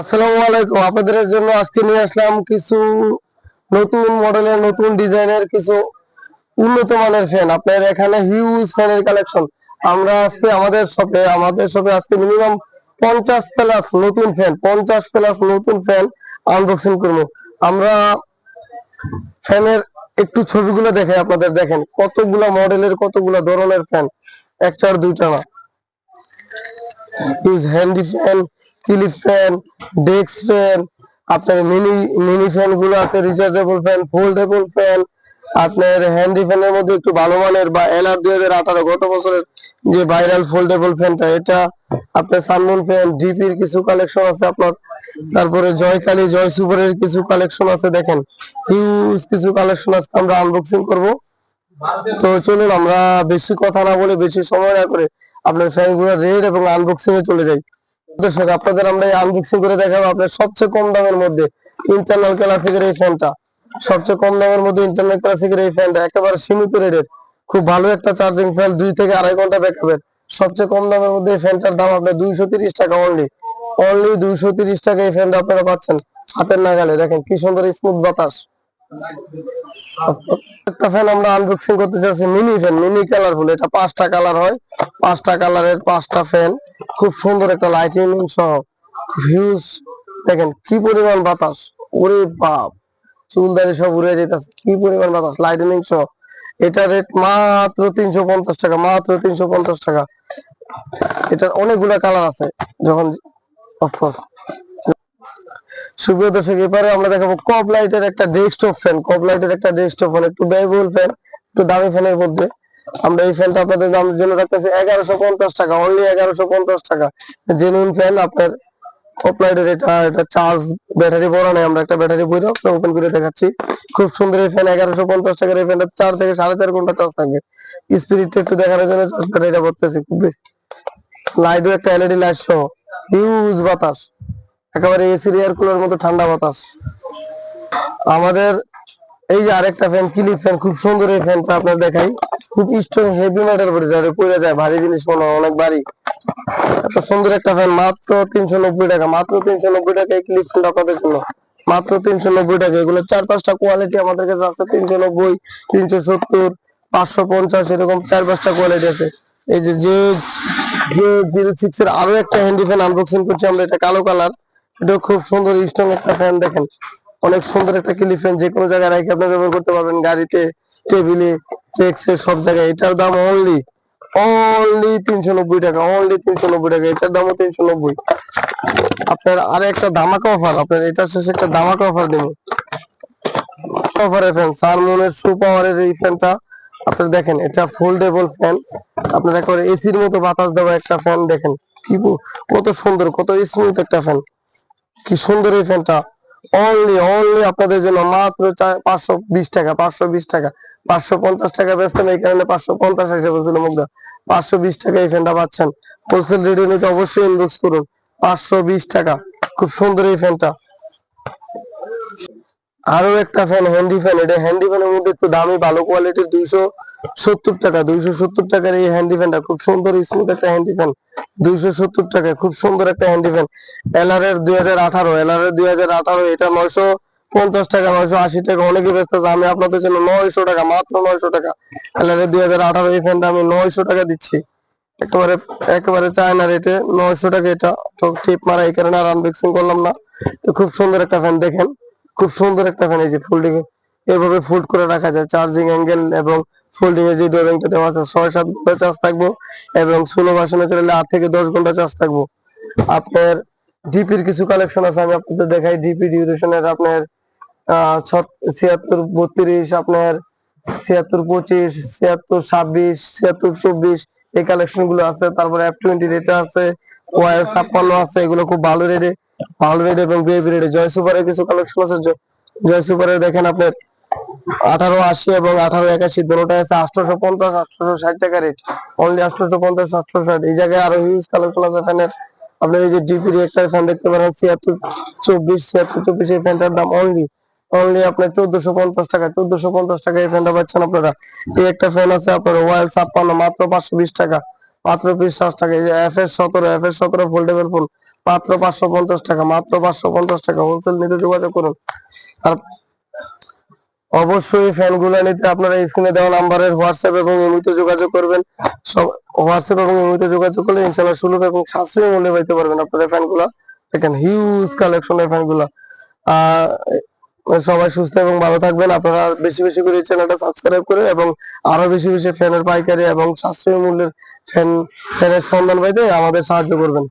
আসসালামু আলাইকুম। আপনাদের জন্য আজকে নিয়ে আসলাম কিছু নতুন মডেলের, নতুন ডিজাইনের কিছু উন্নত মানের ফ্যান আপনার এখানে হিউজ ফ্যানের কালেকশন আমরা আজকে আমাদের শপে আমাদের শপে আজকে মিনিমাম পঞ্চাশ প্লাস নতুন ফ্যান পঞ্চাশ প্লাস নতুন ফ্যান আনবক্সিং করব। আমরা ফ্যানের একটু ছবিগুলো দেখে আপনাদের দেখেন। কতগুলা মডেলের, কতগুলা ধরনের ফ্যান একটার দুইটা না। Handy fan clip fan desk fan আপনার মিনি মিনি ফ্যানগুলো আছে রিচার্জেবল ফ্যান ফোল্ডেবল ফ্যান আপনার হ্যান্ডি ফ্যানের মধ্যে একটু ভালো মানের বা এলআর দুই হাজার আঠারো গত বছরের যে ভাইরাল ফোল্ডেবল ফ্যানটা এটা আপনার সানমুন ফ্যান ডিপির কিছু কালেকশন আছে আপনার। তারপরে জয়কালী জয় সুপারের কিছু কালেকশন আছে, দেখেন। হিউজ কিছু কালেকশন আছে আমরা আনবক্সিং করব। তো চলুন, আমরা বেশি কথা না বলে বেশি সময় না করে আপনার ফ্যানগুলো রেড এবং আনবক্সিং এ চলে যাই। দর্শক, আপনাদের আমরা আনবক্সিং করে দেখাবো আপনার সবচেয়ে কম দামের মধ্যে ইন্টারনাল ক্লাসিকের এই ফ্যানটা সবচেয়ে কম দামের মধ্যে ইন্টারনাল ক্লাসিকের এই ফ্যানটা একেবারে সীমিত রেটের। খুব ভালো একটা চার্জিং ফ্যান দুই থেকে আড়াই ঘণ্টা ব্যাকআপের সবচেয়ে কম দামের মধ্যে এই ফ্যানটার দাম আপনার দুইশো তিরিশ টাকা অনলি অনলি দুইশো তিরিশ টাকা এই ফ্যানটা আপনারা পাচ্ছেন হাতের নাগালে। দেখেন কি সুন্দর স্মুথ বাতাস। একটা ফ্যান আমরা আনবক্সিং করতে চাচ্ছি মিনি ফ্যান মিনি কালারফুল এটা পাঁচটা কালার হয়। পাঁচটা কালারের পাঁচটা ফ্যান খুব সুন্দর একটা লাইটিং সহ হিউজ দেখেন কি পরিমাণ বাতাস? ওরে বাপ, চুল দাড়ি সব উড়ে যেতেছে কি পরিমাণ বাতাস? লাইটিনিং সহ। এটা রেট মাত্র তিনশো পঞ্চাশ টাকা, মাত্র তিনশো পঞ্চাশ টাকা। এটার অনেকগুলা কালার আছে, যখন সুপ্রিয় দর্শক, এবারে আমরা দেখাবো কপ লাইটের একটা ডেস্কটপ ফ্যান কপ লাইটের একটা ডেস্কটপ ফ্যান একটু ব্যয়বহুল ফ্যান একটু দামি ফ্যানের মধ্যে। আমরা এই ফ্যানটা আপনাদের দামের জন্য রাখতেছি, এগারোশো পঞ্চাশ টাকা অনলি এগারোশো পঞ্চাশ টাকা। জেনুইন ফ্যান আপনার কপ লাইটের এটা এটা চার্জ ব্যাটারি বড় নেই, আমরা একটা ব্যাটারি বইরে ওপেন করে দেখাচ্ছি। খুব সুন্দর এই ফ্যান এগারোশো পঞ্চাশ টাকার এই ফ্যানটা চার থেকে সাড়ে চার ঘণ্টা চার্জ থাকবে স্পিরিটটা একটু দেখানোর জন্য চার্জ ব্যাটারিটা করতেছি খুব লাইটও একটা এলইডি লাইট সহ। হিউজ বাতাস। একেবারে এসি এয়ার কুলার মতো ঠান্ডা বাতাস। আমাদের এই যে আরেকটা ফ্যান ক্লিপ ফ্যান খুব সুন্দর এই ফ্যানটা আপনার দেখাই। খুব স্ট্রং হেভি মেটাল বডি পড়ে যায়, ভারী জিনিস মনে হয়, অনেক ভারী। এত সুন্দর একটা ফ্যান মাত্র তিনশো নব্বই টাকা, মাত্র তিনশো নব্বই টাকা এই ক্লিপ ফ্যানটা আপনাদের জন্য। মাত্র তিনশো নব্বই টাকা, এগুলো চার পাঁচটা কোয়ালিটি আমাদের কাছে আছে, তিনশো নব্বই, তিনশো সত্তর, পাঁচশো পঞ্চাশ, এরকম চার পাঁচটা কোয়ালিটি আছে। এই যে যে যে জিরো সিক্স এর আরও একটা হ্যান্ডি ফ্যান আনবক্সিং করছি আমরা, এটা কালো কালার এটা খুব সুন্দর স্ট্রং একটা ফ্যান দেখেন। অনেক সুন্দর একটা ক্লিপ ফ্যান যে কোনো জায়গায় রেখে আপনি ব্যবহার করতে পারবেন। গাড়িতে টেবিলে ডেস্কে সব জায়গায়। এটার দাম অনলি অনলি তিনশো নব্বই টাকা অনলি তিনশো নব্বই টাকা। এটার দামও তিনশো নব্বই। আপনার আর একটা ধামাকা অফার আপনার এটার শেষে একটা ধামাকা অফার দেবো। অফারের ফ্যান সারমনের সু পাওয়ারের এই ফ্যানটা আপনার দেখেন, এটা ফোল্ডেবল ফ্যান আপনার একেবারে এসির মতো বাতাস দেওয়া একটা ফ্যান দেখেন। কি কত সুন্দর, কত স্মুথ একটা ফ্যান কি সুন্দর এই ফ্যানটা অনলি অনলি আপনাদের জন্য মাত্র পাঁচশো বিশ টাকা, পাঁচশো বিশ টাকা। পাঁচশো পঞ্চাশ টাকা বেচতেন এই কারণে পাঁচশো পঞ্চাশ হিসেবে বলছিল মুগ্ধা। পাঁচশো বিশ টাকা এই ফ্যানটা পাচ্ছেন। হোলসেল রেটে নিতে অবশ্যই ইনবক্স করুন। পাঁচশো বিশ টাকা। খুব সুন্দর এই ফ্যানটা। আরও একটা ফ্যান হ্যান্ডি ফ্যান এটা হ্যান্ডি ফ্যানের মধ্যে একটু দামি, ভালো কোয়ালিটির দুইশো সত্তর টাকা, দুইশো সত্তর টাকার এই হ্যান্ডি ফ্যানটা খুব সুন্দর স্মুথ একটা হ্যান্ডি ফ্যান দুইশো সত্তর টাকায় খুব সুন্দর একটা হ্যান্ডি ফ্যান এলআর এর দুই হাজার আঠারো এলআর এর দুই হাজার আঠারো, এটা নয়শো পঞ্চাশ টাকা, নয়শো আশি টাকা, অনেকে ব্যস্ত আমি আপনাদের জন্য নয়শো টাকা, মাত্র নয়শো টাকা। এলআর এর দুই হাজার আঠারো, এই ফ্যানটা আমি নয়শো টাকা দিচ্ছি। একেবারে একেবারে চায়না রেটে নয়শো টাকা এটা। তো টিপ মারা এই কারণে আর আনবক্সিং করলাম না। তো খুব সুন্দর একটা ফ্যান দেখেন। খুব সুন্দর একটা ফ্যান এই যে ফোল্ডিং এভাবে ফোল্ড করে রাখা যায় চার্জিং অ্যাঙ্গেল এবং ফোল্ডিং এর যে ডোরিংটা দেওয়া আছে, ছয় সাত ঘণ্টা চার্জ থাকব এবং স্লো ভার্সনে চলে আট থেকে দশ ঘণ্টা চার্জ থাকব। আপনার ডিপির কিছু কালেকশন আছে, আমি আপনাদের দেখাই। ডিপি ডিউরেশনের আপনার ছিয়াত্তর, বত্রিশ, আপনার ছিয়াত্তর, পঁচিশ, ছিয়াত্তর, ছাব্বিশ, ছিয়াত্তর, চব্বিশ, এই কালেকশনগুলো আছে। তারপরে এফ টোয়েন্টি রেটে আছে ওয়াই ছাপ্পান্ন আছে, এগুলো খুব ভালো রেটে ভালো রেট এবং বেবি রেটে জয় সুপারের কিছু কালেকশন আছে, জয় সুপারে দেখেন আপনার আঠারো আশি এবং আঠারো একাশি দুটোটা আছে আঠারোশো পঞ্চাশ আঠারোশো ষাট টাকা রেট অনলি আঠারোশো পঞ্চাশ আঠারোশো ষাট। এই জায়গায় আরও হিউজ কালেকশন আছে ফ্যানের আপনার এই যে ডিপি একটা ফ্যান দেখতে পারেন, ছিয়াত্তর, চব্বিশ ছিয়াত্তর, চব্বিশ, এই ফ্যানটার দাম অনলি অনলি আপনার চোদ্দশো পঞ্চাশ টাকা, চোদ্দশো পঞ্চাশ টাকা এই ফ্যানটা পাচ্ছেন আপনারা। এই একটা ফ্যান আছে আপনার ওয়াইল ছাপ্পান্ন, মাত্র পাঁচশো বিশ টাকা, মাত্র সাত টাকা। এই যে এফ এস সতেরো এফ এস সতেরো ফোল্ডেবল ফোন মাত্র পাঁচশো পঞ্চাশ টাকা, মাত্র পাঁচশো পঞ্চাশ টাকা। হোলসেল নিতে যোগাযোগ করুন। আর অবশ্যই ফ্যানগুলো নিতে আপনারা স্ক্রিনে দেওয়া নাম্বারের হোয়াটসঅ্যাপ এবং ইমোতে যোগাযোগ করবেন। সব হোয়াটসঅ্যাপ এবং ইমোতে যোগাযোগ করলে ইনশাআল্লাহ সুলভ এবং সাশ্রয়ী মূল্যে পাইতে পারবেন আপনারা ফ্যানগুলা দেখেন হিউজ ফ্যানগুলা আহ সবাই সুস্থ এবং ভালো থাকবেন। আপনারা বেশি বেশি করে চ্যানেলটা সাবস্ক্রাইব করে এবং আরও বেশি বেশি ফ্যানের পাইকারি এবং সাশ্রয়ী মূল্যের ফ্যান ফ্যানের সন্ধান পাইতে আমাদের সাহায্য করবেন।